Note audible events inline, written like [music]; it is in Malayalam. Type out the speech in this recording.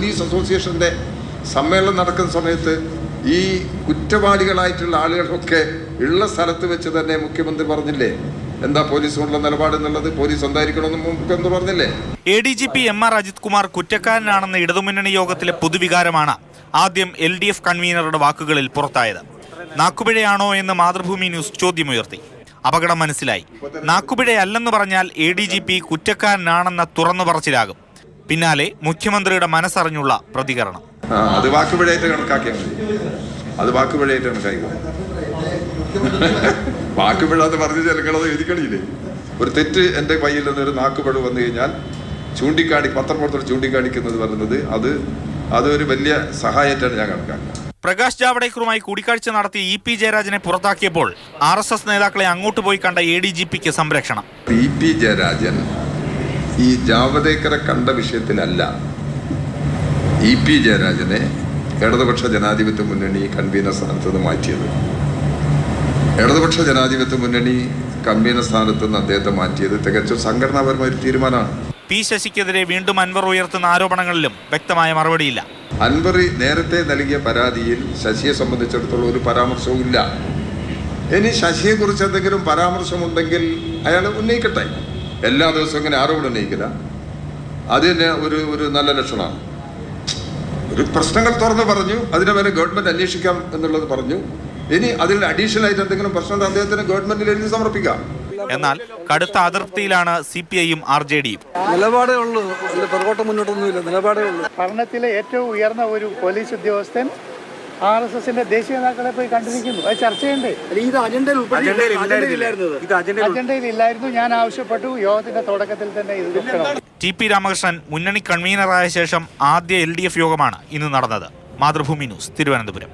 പോലീസ് അസോസിയേഷന്റെ സമ്മേളനം നടക്കുന്ന സമയത്ത് ഈ കുറ്റവാളികളായിട്ടുള്ള ആളുകളൊക്കെ ഉള്ള സ്ഥലത്ത് വെച്ച് തന്നെ മുഖ്യമന്ത്രി പറഞ്ഞില്ലേ? എന്താ പോലീസിനുള്ള നിലപാട് എന്നുള്ളത്? പോലീസ് എന്തായിരിക്കണമെന്ന് പറഞ്ഞില്ലേ? A D G P M R Ajith Kumar കുറ്റക്കാരനാണെന്ന ഇടതുമുന്നണി യോഗത്തിലെ പൊതുവികാരമാണ് ആദ്യം എൽ ഡി എഫ് കൺവീനറുടെ വാക്കുകളിൽ പുറത്തായത്. നാക്കുപിഴയാണോ എന്ന് മാതൃഭൂമി ന്യൂസ് ചോദ്യമുയർത്തി. അപകടം മനസ്സിലായി. നാക്കുപിഴയല്ലെന്ന് പറഞ്ഞാൽ എ ഡി ജി പി കുറ്റക്കാരനാണെന്ന തുറന്നു പറച്ചിലാകും. പിന്നാലെ മുഖ്യമന്ത്രിയുടെ മനസ്സറിഞ്ഞുള്ള പ്രതികരണം. അത് വാക്കുപിഴയായിട്ട് കണക്കാക്കിയാൽ മതി. അത് വാക്കുപിഴയായിട്ട് കണക്കാക്കി [laughs] വാക്കുപിഴ എന്ന് പറഞ്ഞ് ചിലക്കളത് എഴുതിക്കണിയില്ലേ ഒരു തെറ്റ് എന്റെ കയ്യിൽ നിന്ന് ഒരു നാക്കുപിഴ വന്നു കഴിഞ്ഞാൽ ചൂണ്ടിക്കാണി പത്രപ്രവർത്തകർ ചൂണ്ടിക്കാണിക്കുന്നത് പറയുന്നത് അത് അതൊരു വലിയ സഹായമായിട്ടാണ് ഞാൻ കണക്കാക്കുന്നത്. പ്രകാശ് ജാവ്ഡേക്കറുമായി കൂടിക്കാഴ്ച നടത്തിയ ഇ പി ജയരാജനെ പുറത്താക്കിയപ്പോൾ ആർ എസ് എസ് നേതാക്കളെ അങ്ങോട്ട് പോയി കണ്ട എ ഡി ജി പിക്ക് സംരക്ഷണം. ഇ പി ജയരാജൻ ഈ ജാവദേക്കറെ കണ്ട വിഷയത്തിലല്ല ഇ പി ജയരാജനെ ഇടതുപക്ഷ ജനാധിപത്യ മുന്നണി കൺവീനർ സ്ഥാനത്ത് നിന്ന് മാറ്റിയത്. ഇടതുപക്ഷ ജനാധിപത്യ മുന്നണി കൺവീനർ സ്ഥാനത്ത് നിന്ന് അദ്ദേഹത്തെ മാറ്റിയത് തികച്ചും സംഘടനാപരമായ ഒരു തീരുമാനമാണ്. പി ശശിക്കെതിരെ വീണ്ടും അൻവർ ഉയർത്തുന്ന ആരോപണങ്ങളിലും വ്യക്തമായ മറുപടിയില്ല. അൻവർ നേരത്തെ നൽകിയ പരാതിയിൽ ശശിയെ സംബന്ധിച്ചിടത്തോളം ഒരു പരാമർശവും ഇല്ല ഇനി ശശിയെക്കുറിച്ച് എന്തെങ്കിലും പരാമർശമുണ്ടെങ്കിൽ അയാൾ ഉന്നയിക്കട്ടെ. എല്ലാ ദിവസവും ഇങ്ങനെ ആരോപണം ഉന്നയിക്കില്ല. അത് തന്നെ ഒരു ഒരു നല്ല ലക്ഷണമാണ്. ഒരു പ്രശ്നങ്ങൾ തുറന്ന് പറഞ്ഞു അതിനെ വരെ ഗവൺമെന്റ് അന്വേഷിക്കാം എന്നുള്ളത് പറഞ്ഞു. ഇനി അതിൽ അഡീഷണൽ ആയിട്ട് എന്തെങ്കിലും പ്രശ്നം അദ്ദേഹത്തിന് ഗവൺമെന്റിൽ എഴുതി സമർപ്പിക്കാം. എന്നാൽ കടുത്ത അതിർത്തിയിലാണ് സി പി ഐയും ആർ ജെ ഡിയും നിലപാടേ ഉള്ളൂ. പുറകോട്ട് മുന്നോട്ടൊന്നുമില്ല. നിലപാടേ ഉള്ളൂ. ഭരണത്തിലെ ഏറ്റവും ഉയർന്ന ഒരു പോലീസ് ഉദ്യോഗസ്ഥൻ ആർ എസ് എസിന്റെ ദേശീയ നേതാക്കളെ പോയി കണ്ടിരിക്കുന്നു. അത് ചർച്ച ചെയ്യണ്ടേ ഇത് അജണ്ടയിൽ ഇല്ലായിരുന്നു. ഞാൻ ആവശ്യപ്പെട്ടു. യോഗത്തിന്റെ തുടക്കത്തിൽ തന്നെ ഇത് ടി പി രാമകൃഷ്ണൻ മുന്നണി കൺവീനറായ ശേഷം ആദ്യ എൽ ഡി എഫ് യോഗമാണ് ഇന്ന് നടന്നത്. മാതൃഭൂമി ന്യൂസ് തിരുവനന്തപുരം.